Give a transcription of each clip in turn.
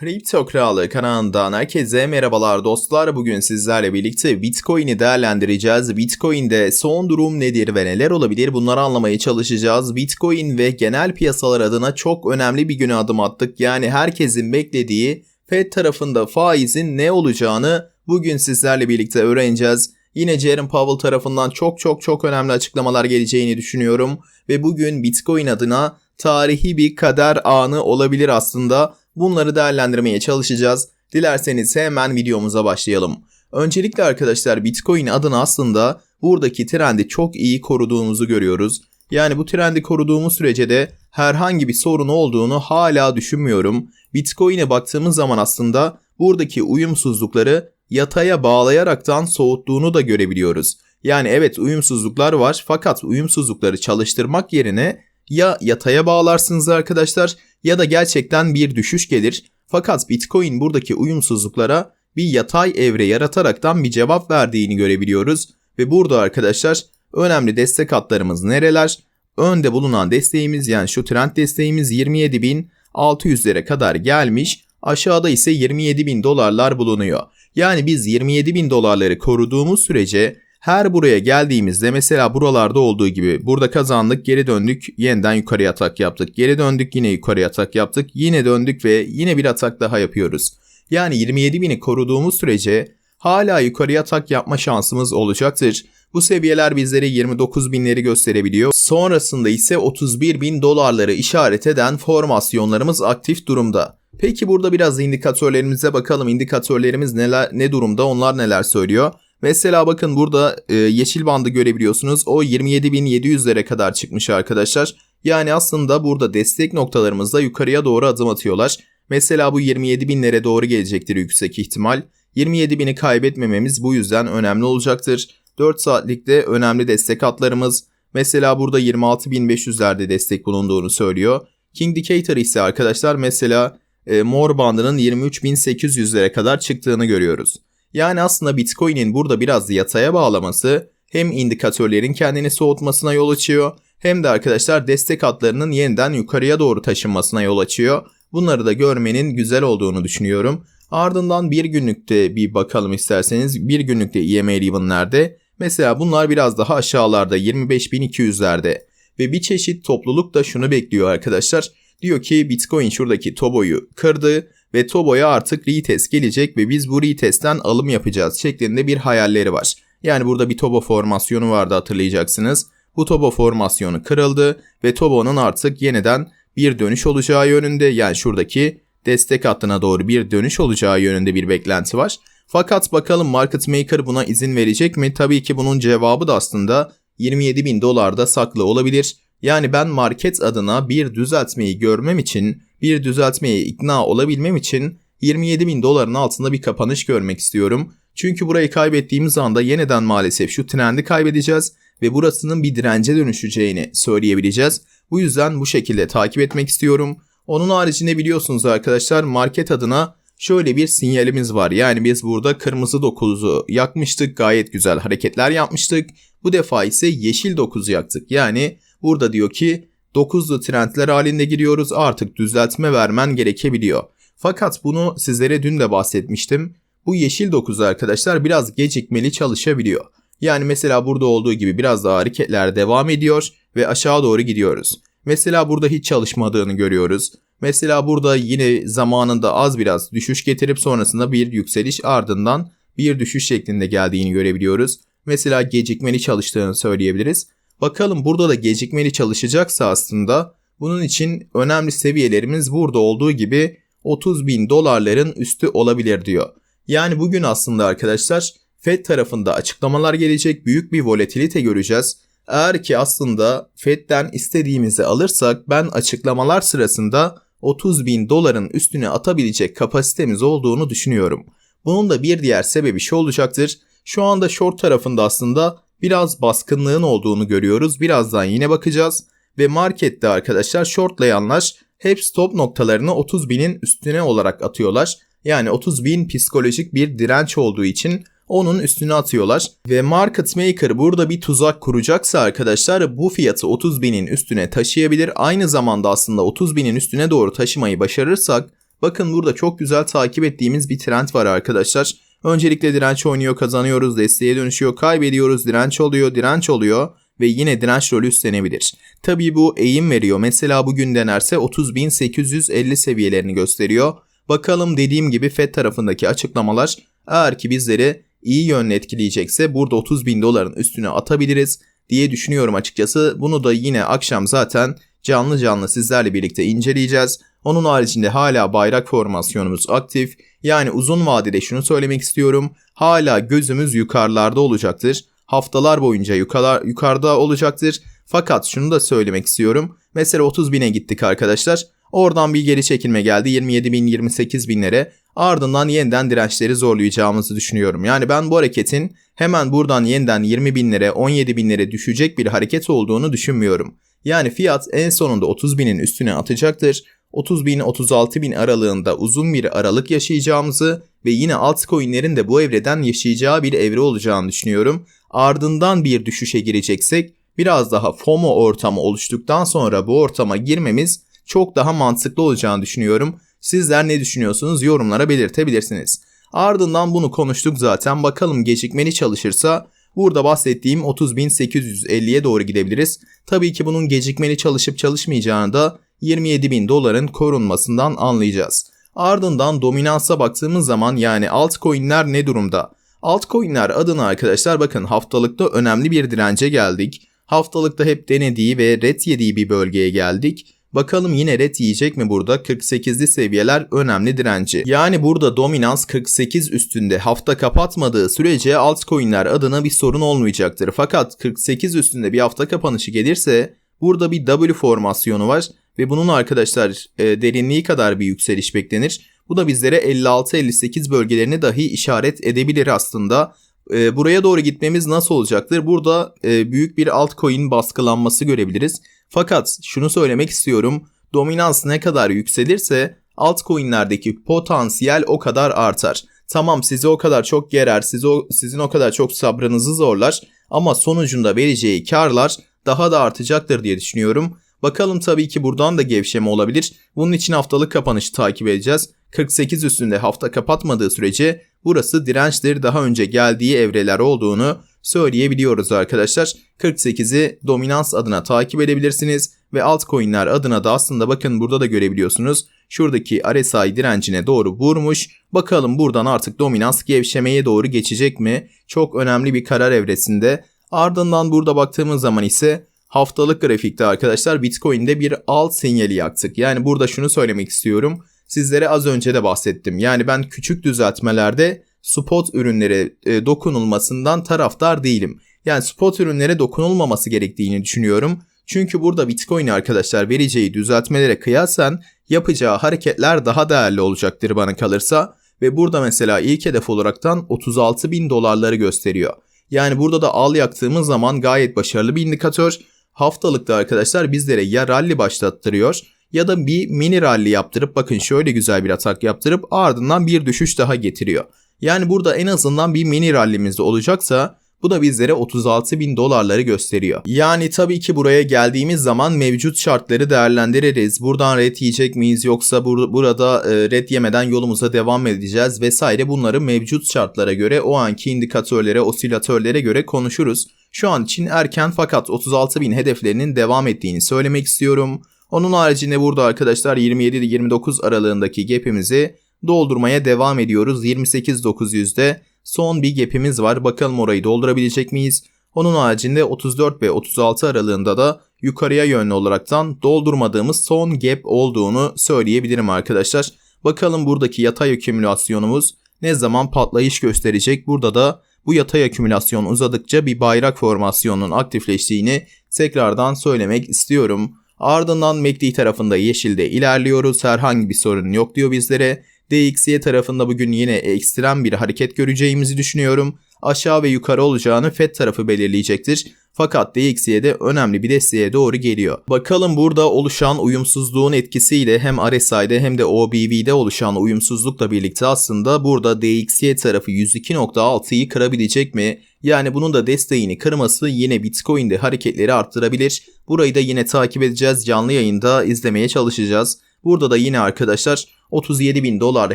Kripto Kralı kanalından herkese merhabalar dostlar. Bugün sizlerle birlikte Bitcoin'i değerlendireceğiz. Bitcoin'de son durum nedir ve neler olabilir bunları anlamaya çalışacağız. Bitcoin ve genel piyasalar adına çok önemli bir güne adım attık. Yani herkesin beklediği Fed tarafında faizin ne olacağını bugün sizlerle birlikte öğreneceğiz. Yine Jerome Powell tarafından çok çok çok önemli açıklamalar geleceğini düşünüyorum. Ve bugün Bitcoin adına tarihi bir kader anı olabilir aslında. Bunları değerlendirmeye çalışacağız. Dilerseniz hemen videomuza başlayalım. Öncelikle arkadaşlar Bitcoin adına aslında buradaki trendi çok iyi koruduğumuzu görüyoruz. Yani bu trendi koruduğumuz sürece de herhangi bir sorun olduğunu hala düşünmüyorum. Bitcoin'e baktığımız zaman aslında buradaki uyumsuzlukları yataya bağlayaraktan soğuttuğunu da görebiliyoruz. Yani evet uyumsuzluklar var fakat uyumsuzlukları çalıştırmak yerine ya yataya bağlarsınız arkadaşlar ya da gerçekten bir düşüş gelir. Fakat Bitcoin buradaki uyumsuzluklara bir yatay evre yarataraktan bir cevap verdiğini görebiliyoruz. Ve burada arkadaşlar önemli destek hatlarımız nereler? Önde bulunan desteğimiz yani şu trend desteğimiz 27.600'lere kadar gelmiş. Aşağıda ise 27.000 dolarlar bulunuyor. Yani biz 27.000 dolarları koruduğumuz sürece her buraya geldiğimizde mesela buralarda olduğu gibi burada kazandık geri döndük yeniden yukarıya atak yaptık. Geri döndük yine yukarıya atak yaptık. Yine döndük ve yine bir atak daha yapıyoruz. Yani 27 bini koruduğumuz sürece hala yukarıya atak yapma şansımız olacaktır. Bu seviyeler bizlere 29 binleri gösterebiliyor. Sonrasında ise 31 bin dolarları işaret eden formasyonlarımız aktif durumda. Peki burada biraz indikatörlerimize bakalım. İndikatörlerimiz neler ne durumda? Onlar neler söylüyor? Mesela bakın burada e, yeşil bandı görebiliyorsunuz. O 27.700'lere kadar çıkmış arkadaşlar. Yani aslında burada destek noktalarımızda yukarıya doğru adım atıyorlar. Mesela bu 27.000'lere doğru gelecektir yüksek ihtimal. 27.000'i kaybetmememiz bu yüzden önemli olacaktır. 4 saatlikte önemli destek hatlarımız. Mesela burada 26.500'lerde destek bulunduğunu söylüyor. King Indicator ise arkadaşlar mesela e, mor bandının 23.800'lere kadar çıktığını görüyoruz. Yani aslında Bitcoin'in burada biraz yataya bağlaması hem indikatörlerin kendini soğutmasına yol açıyor hem de arkadaşlar destek hatlarının yeniden yukarıya doğru taşınmasına yol açıyor. Bunları da görmenin güzel olduğunu düşünüyorum. Ardından bir günlükte bir bakalım isterseniz. Bir günlükte EMA Even'lerde mesela bunlar biraz daha aşağılarda 25.200'lerde ve bir çeşit topluluk da şunu bekliyor arkadaşlar. Diyor ki Bitcoin şuradaki Tobo'yu kırdı ve Tobo'ya artık retest gelecek ve biz bu retestten alım yapacağız şeklinde bir hayalleri var. Yani burada bir Tobo formasyonu vardı hatırlayacaksınız. Bu Tobo formasyonu kırıldı ve Tobo'nun artık yeniden bir dönüş olacağı yönünde yani şuradaki destek hattına doğru bir dönüş olacağı yönünde bir beklenti var. Fakat bakalım market maker buna izin verecek mi? Tabii ki bunun cevabı da aslında 27 bin dolarda saklı olabilir. Yani ben market adına bir düzeltmeyi görmem için, bir düzeltmeye ikna olabilmem için 27 bin doların altında bir kapanış görmek istiyorum. Çünkü burayı kaybettiğimiz anda yeniden maalesef şu trendi kaybedeceğiz ve burasının bir dirence dönüşeceğini söyleyebileceğiz. Bu yüzden bu şekilde takip etmek istiyorum. Onun haricinde biliyorsunuz arkadaşlar market adına şöyle bir sinyalimiz var. Yani biz burada kırmızı 9'u yakmıştık. Gayet güzel hareketler yapmıştık. Bu defa ise yeşil 9'u yaktık. Yani Burada diyor ki 9'lu trendler halinde giriyoruz artık düzeltme vermen gerekebiliyor. Fakat bunu sizlere dün de bahsetmiştim. Bu yeşil 9 arkadaşlar biraz gecikmeli çalışabiliyor. Yani mesela burada olduğu gibi biraz daha hareketler devam ediyor ve aşağı doğru gidiyoruz. Mesela burada hiç çalışmadığını görüyoruz. Mesela burada yine zamanında az biraz düşüş getirip sonrasında bir yükseliş ardından bir düşüş şeklinde geldiğini görebiliyoruz. Mesela gecikmeli çalıştığını söyleyebiliriz. Bakalım burada da gecikmeli çalışacaksa aslında bunun için önemli seviyelerimiz burada olduğu gibi 30 bin dolarların üstü olabilir diyor. Yani bugün aslında arkadaşlar Fed tarafında açıklamalar gelecek büyük bir volatilite göreceğiz. Eğer ki aslında Fed'den istediğimizi alırsak ben açıklamalar sırasında 30 bin doların üstüne atabilecek kapasitemiz olduğunu düşünüyorum. Bunun da bir diğer sebebi şu olacaktır. Şu anda short tarafında aslında biraz baskınlığın olduğunu görüyoruz. Birazdan yine bakacağız. Ve markette arkadaşlar shortlayanlar hep stop noktalarını 30 binin üstüne olarak atıyorlar. Yani 30 bin psikolojik bir direnç olduğu için onun üstüne atıyorlar. Ve market maker burada bir tuzak kuracaksa arkadaşlar bu fiyatı 30 binin üstüne taşıyabilir. Aynı zamanda aslında 30 binin üstüne doğru taşımayı başarırsak Bakın burada çok güzel takip ettiğimiz bir trend var arkadaşlar. Öncelikle direnç oynuyor, kazanıyoruz, desteğe dönüşüyor, kaybediyoruz, direnç oluyor, direnç oluyor ve yine direnç rolü üstlenebilir. Tabii bu eğim veriyor. Mesela bugün denerse 30.850 seviyelerini gösteriyor. Bakalım dediğim gibi FED tarafındaki açıklamalar eğer ki bizleri iyi yönle etkileyecekse burada 30 bin doların üstüne atabiliriz diye düşünüyorum açıkçası. Bunu da yine akşam zaten canlı canlı sizlerle birlikte inceleyeceğiz. Onun haricinde hala bayrak formasyonumuz aktif. Yani uzun vadede şunu söylemek istiyorum. Hala gözümüz yukarılarda olacaktır. Haftalar boyunca yukarı, yukarıda olacaktır. Fakat şunu da söylemek istiyorum. Mesela 30 bine gittik arkadaşlar. Oradan bir geri çekilme geldi 27 bin 28 binlere. Ardından yeniden dirençleri zorlayacağımızı düşünüyorum. Yani ben bu hareketin hemen buradan yeniden 20 binlere 17 binlere düşecek bir hareket olduğunu düşünmüyorum. Yani fiyat en sonunda 30 binin üstüne atacaktır. 30 bin 36 bin aralığında uzun bir aralık yaşayacağımızı ve yine altcoin'lerin de bu evreden yaşayacağı bir evre olacağını düşünüyorum. Ardından bir düşüşe gireceksek biraz daha FOMO ortamı oluştuktan sonra bu ortama girmemiz çok daha mantıklı olacağını düşünüyorum. Sizler ne düşünüyorsunuz yorumlara belirtebilirsiniz. Ardından bunu konuştuk zaten bakalım gecikmeli çalışırsa burada bahsettiğim 30.850'ye doğru gidebiliriz. Tabii ki bunun gecikmeli çalışıp çalışmayacağını da 27 bin doların korunmasından anlayacağız. Ardından dominansa baktığımız zaman yani altcoin'ler ne durumda? Altcoin'ler adına arkadaşlar bakın haftalıkta önemli bir dirence geldik. Haftalıkta hep denediği ve red yediği bir bölgeye geldik. Bakalım yine red yiyecek mi burada? 48'li seviyeler önemli direnci. Yani burada dominans 48 üstünde hafta kapatmadığı sürece altcoin'ler adına bir sorun olmayacaktır. Fakat 48 üstünde bir hafta kapanışı gelirse burada bir W formasyonu var ve bunun arkadaşlar e, derinliği kadar bir yükseliş beklenir. Bu da bizlere 56-58 bölgelerini dahi işaret edebilir aslında. E, buraya doğru gitmemiz nasıl olacaktır? Burada e, büyük bir altcoin baskılanması görebiliriz. Fakat şunu söylemek istiyorum. Dominans ne kadar yükselirse altcoin'lerdeki potansiyel o kadar artar. Tamam sizi o kadar çok gerer, sizi o, sizin o kadar çok sabrınızı zorlar ama sonucunda vereceği karlar daha da artacaktır diye düşünüyorum. Bakalım tabii ki buradan da gevşeme olabilir. Bunun için haftalık kapanışı takip edeceğiz. 48 üstünde hafta kapatmadığı sürece burası dirençleri daha önce geldiği evreler olduğunu söyleyebiliyoruz arkadaşlar. 48'i dominans adına takip edebilirsiniz ve altcoin'ler adına da aslında bakın burada da görebiliyorsunuz. Şuradaki RSI direncine doğru vurmuş. Bakalım buradan artık dominans gevşemeye doğru geçecek mi? Çok önemli bir karar evresinde. Ardından burada baktığımız zaman ise haftalık grafikte arkadaşlar Bitcoin'de bir alt sinyali yaktık. Yani burada şunu söylemek istiyorum. Sizlere az önce de bahsettim. Yani ben küçük düzeltmelerde spot ürünlere e, dokunulmasından taraftar değilim. Yani spot ürünlere dokunulmaması gerektiğini düşünüyorum. Çünkü burada Bitcoin arkadaşlar vereceği düzeltmelere kıyasen yapacağı hareketler daha değerli olacaktır bana kalırsa. Ve burada mesela ilk hedef olaraktan 36 bin dolarları gösteriyor. Yani burada da al yaktığımız zaman gayet başarılı bir indikatör. Haftalıkta arkadaşlar bizlere ya rally başlattırıyor ya da bir mini rally yaptırıp bakın şöyle güzel bir atak yaptırıp ardından bir düşüş daha getiriyor. Yani burada en azından bir mini rallimiz olacaksa bu da bizlere 36 bin dolarları gösteriyor. Yani tabii ki buraya geldiğimiz zaman mevcut şartları değerlendiririz. Buradan red yiyecek miyiz yoksa bur- burada e, red yemeden yolumuza devam edeceğiz vesaire bunları mevcut şartlara göre o anki indikatörlere, osilatörlere göre konuşuruz. Şu an için erken fakat 36 bin hedeflerinin devam ettiğini söylemek istiyorum. Onun haricinde burada arkadaşlar 27-29 aralığındaki gap'imizi doldurmaya devam ediyoruz. 28.900'de son bir gap'imiz var. Bakalım orayı doldurabilecek miyiz? Onun haricinde 34 ve 36 aralığında da yukarıya yönlü olaraktan doldurmadığımız son gap olduğunu söyleyebilirim arkadaşlar. Bakalım buradaki yatay akümülasyonumuz ne zaman patlayış gösterecek? Burada da bu yatay akümülasyon uzadıkça bir bayrak formasyonunun aktifleştiğini tekrardan söylemek istiyorum. Ardından MACD tarafında yeşilde ilerliyoruz. Herhangi bir sorun yok diyor bizlere. DXY tarafında bugün yine ekstrem bir hareket göreceğimizi düşünüyorum. Aşağı ve yukarı olacağını FED tarafı belirleyecektir. Fakat DXY'de önemli bir desteğe doğru geliyor. Bakalım burada oluşan uyumsuzluğun etkisiyle hem RSI'de hem de OBV'de oluşan uyumsuzlukla birlikte aslında burada DXY tarafı 102.6'yı kırabilecek mi? Yani bunun da desteğini kırması yine Bitcoin'de hareketleri arttırabilir. Burayı da yine takip edeceğiz. Canlı yayında izlemeye çalışacağız. Burada da yine arkadaşlar 37 bin dolar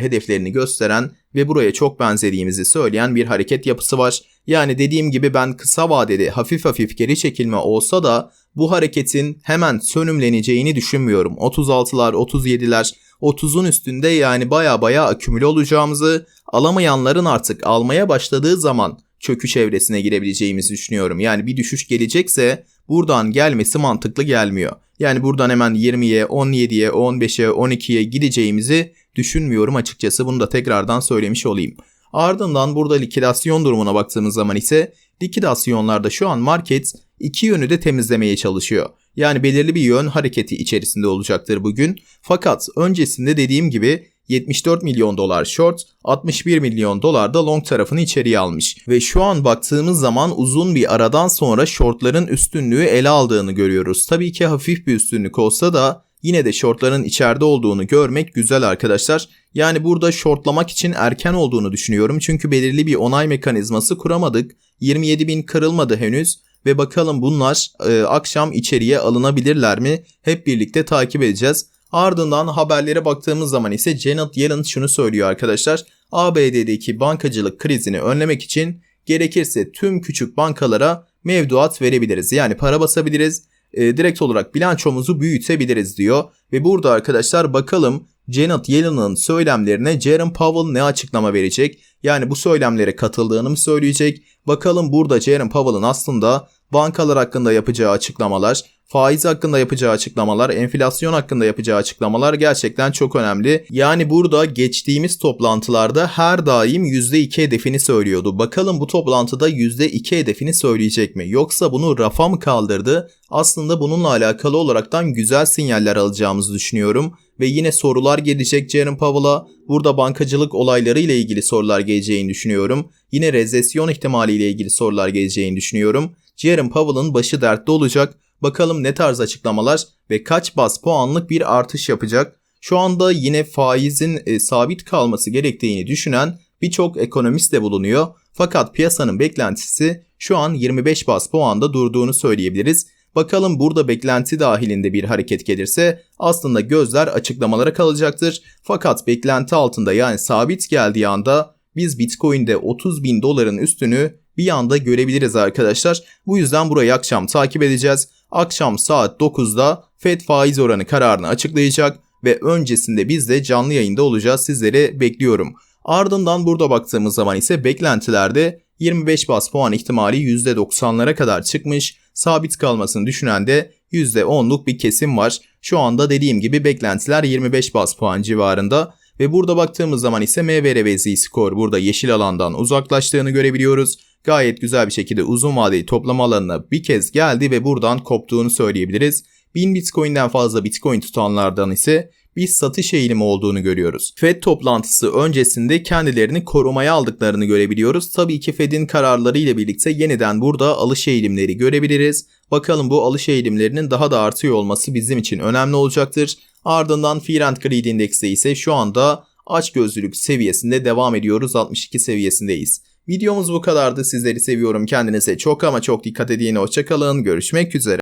hedeflerini gösteren ve buraya çok benzediğimizi söyleyen bir hareket yapısı var. Yani dediğim gibi ben kısa vadede hafif hafif geri çekilme olsa da bu hareketin hemen sönümleneceğini düşünmüyorum. 36'lar, 37'ler, 30'un üstünde yani baya baya akümüle olacağımızı, alamayanların artık almaya başladığı zaman çöküş evresine girebileceğimizi düşünüyorum. Yani bir düşüş gelecekse buradan gelmesi mantıklı gelmiyor. Yani buradan hemen 20'ye, 17'ye, 15'e, 12'ye gideceğimizi düşünmüyorum açıkçası. Bunu da tekrardan söylemiş olayım. Ardından burada likidasyon durumuna baktığımız zaman ise likidasyonlarda şu an market iki yönü de temizlemeye çalışıyor. Yani belirli bir yön hareketi içerisinde olacaktır bugün. Fakat öncesinde dediğim gibi 74 milyon dolar short, 61 milyon dolar da long tarafını içeriye almış. Ve şu an baktığımız zaman uzun bir aradan sonra shortların üstünlüğü ele aldığını görüyoruz. Tabii ki hafif bir üstünlük olsa da yine de shortların içeride olduğunu görmek güzel arkadaşlar. Yani burada shortlamak için erken olduğunu düşünüyorum. Çünkü belirli bir onay mekanizması kuramadık. 27 bin kırılmadı henüz ve bakalım bunlar e, akşam içeriye alınabilirler mi? Hep birlikte takip edeceğiz. Ardından haberlere baktığımız zaman ise Janet Yellen şunu söylüyor arkadaşlar. ABD'deki bankacılık krizini önlemek için gerekirse tüm küçük bankalara mevduat verebiliriz. Yani para basabiliriz. E, direkt olarak bilançomuzu büyütebiliriz diyor. Ve burada arkadaşlar bakalım Janet Yellen'ın söylemlerine Jerome Powell ne açıklama verecek? Yani bu söylemlere katıldığını mı söyleyecek? Bakalım burada Jerome Powell'ın aslında bankalar hakkında yapacağı açıklamalar, faiz hakkında yapacağı açıklamalar, enflasyon hakkında yapacağı açıklamalar gerçekten çok önemli. Yani burada geçtiğimiz toplantılarda her daim %2 hedefini söylüyordu. Bakalım bu toplantıda %2 hedefini söyleyecek mi? Yoksa bunu rafa mı kaldırdı? Aslında bununla alakalı olaraktan güzel sinyaller alacağımızı düşünüyorum. Ve yine sorular gelecek Jerome Powell'a. Burada bankacılık olayları ile ilgili sorular geleceğini düşünüyorum. Yine rezesyon ihtimali ile ilgili sorular geleceğini düşünüyorum. Jerome Powell'ın başı dertte olacak. Bakalım ne tarz açıklamalar ve kaç bas puanlık bir artış yapacak. Şu anda yine faizin e, sabit kalması gerektiğini düşünen birçok ekonomist de bulunuyor. Fakat piyasanın beklentisi şu an 25 bas puanda durduğunu söyleyebiliriz. Bakalım burada beklenti dahilinde bir hareket gelirse aslında gözler açıklamalara kalacaktır. Fakat beklenti altında yani sabit geldiği anda biz Bitcoin'de 30 bin doların üstünü bir anda görebiliriz arkadaşlar. Bu yüzden burayı akşam takip edeceğiz. Akşam saat 9'da Fed faiz oranı kararını açıklayacak ve öncesinde biz de canlı yayında olacağız. Sizleri bekliyorum. Ardından burada baktığımız zaman ise beklentilerde 25 bas puan ihtimali %90'lara kadar çıkmış. Sabit kalmasını düşünen de %10'luk bir kesim var. Şu anda dediğim gibi beklentiler 25 bas puan civarında. Ve burada baktığımız zaman ise MVR ve Z-Score burada yeşil alandan uzaklaştığını görebiliyoruz. Gayet güzel bir şekilde uzun vadeli toplama alanına bir kez geldi ve buradan koptuğunu söyleyebiliriz. 1000 Bitcoin'den fazla Bitcoin tutanlardan ise bir satış eğilimi olduğunu görüyoruz. Fed toplantısı öncesinde kendilerini korumaya aldıklarını görebiliyoruz. Tabii ki Fed'in kararları ile birlikte yeniden burada alış eğilimleri görebiliriz. Bakalım bu alış eğilimlerinin daha da artıyor olması bizim için önemli olacaktır. Ardından Fear and Greed Index'te ise şu anda açgözlülük seviyesinde devam ediyoruz. 62 seviyesindeyiz. Videomuz bu kadardı. Sizleri seviyorum. Kendinize çok ama çok dikkat edin. Hoşçakalın. Görüşmek üzere.